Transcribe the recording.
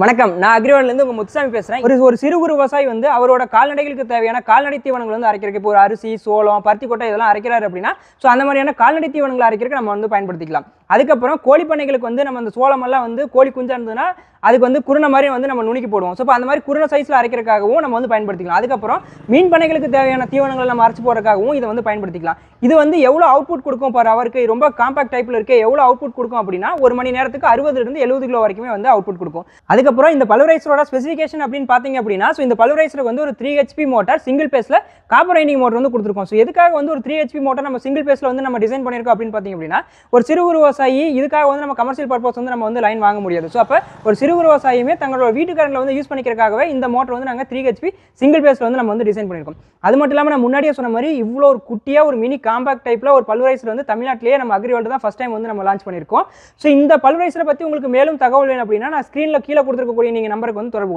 வணக்கம். நான் அக்ரிவால்லேருந்து உங்கள் முத்துசாமி பேசுகிறேன் ஒரு ஒரு சிறு குறு விவசாயி வந்து அவரோட கால்நடைகளுக்கு தேவையான கால்நடை தீவனங்கள் வந்து அரைக்கிறதுக்கு இப்போ ஒரு அரிசி சோளம் பருத்தி கொட்டை இதெல்லாம் அரைக்கிறாரு அப்படின்னா ஸோ அந்த மாதிரியான கால்நடை தீவனங்களை அரைக்கிறதுக்கு நம்ம வந்து பயன்படுத்திக்கலாம். அதுக்கப்புறம் கோழி பண்ணைகளுக்கு வந்து நம்ம அந்த சோளம் எல்லாம் வந்து கோழி குஞ்சா இருந்ததுன்னா அதுக்கு வந்து குருணை மாதிரி வந்து நம்ம நுணுக்கி போடுவோம். ஸோ இப்போ அந்த மாதிரி குருணை சைஸில் அரைக்கிறதுக்காகவும் நம்ம வந்து பயன்படுத்திக்கலாம். அதுக்கப்புறம் மீன் பண்ணைகளுக்கு தேவையான தீவனங்களை நம்ம அரைச்சி போடுறதுக்காகவும் இதை வந்து பயன்படுத்திக்கலாம். இது வந்து எவ்வளோ அவுட்புட் கொடுக்கும் பாரு அவருக்கு ரொம்ப காம்பாக்ட் டைப்பில் இருக்க எவ்வளோ அவுட்புட் கொடுக்கும் அப்படின்னா ஒரு மணி நேரத்துக்கு அறுபதுலேருந்து எழுபது கிலோ வரைக்குமே வந்து அவுட்புட் கொடுக்கும். அதுக்கப்புறம் இந்த பல்வரைசரோட ஸ்பெசிஃபிகேஷன் அப்படின்னு பார்த்தீங்க அப்படின்னா ஸோ இந்த பல்வரைசருக்கு வந்து ஒரு த்ரீ ஹெச்பி மோட்டார் சிங்கிள் பேஸில் காப்பர் ரைனிங் மோட்டர் வந்து கொடுத்துருக்கோம். ஸோ எதுக்காக வந்து ஒரு த்ரீ ஹெச்பி மோட்டார் நம்ம சிங்கிள் பேஸில் வந்து நம்ம டிசைன் பண்ணியிருக்கோம் அப்படின்னு பார்த்தீங்க அப்படின்னா ஒரு சிறு விவசாயி இதுக்காக வந்து நம்ம கமர்ஷியல் பர்பஸ் வந்து நம்ம வந்து லைன் வாங்க முடியாது. ஸோ அப்போ ஒரு சிறு குறு விவசாயியுமே தங்களோட வீட்டு கரண்டில் வந்து யூஸ் பண்ணிக்கிறதுக்காகவே இந்த மோட்டர் வந்து நாங்கள் த்ரீ ஹெச்பி சிங்கிள் பேஸில் வந்து நம்ம வந்து டிசைன் பண்ணியிருக்கோம். அது மட்டும் இல்லாமல் நான் முன்னாடியே சொன்ன மாதிரி இவ்வளோ ஒரு குட்டியாக ஒரு மினி காம்பாக்ட் டைப்பில் ஒரு பல்வரைசர் வந்து தமிழ்நாட்டிலேயே நம்ம அக்ரிவால்ட் தான் ஃபஸ்ட் டைம் வந்து நம்ம லான்ச் பண்ணியிருக்கோம். ஸோ இந்த பல்வரைசரை பற்றி உங்களுக்கு மேலும் தகவல் வேணும் அப்படின்னா நான் ஸ்க்ரீனில் கீழே கொடுத்துருக்கக்கூடிய நீங்கள் நம்பருக்கு வந்து தொடர்பு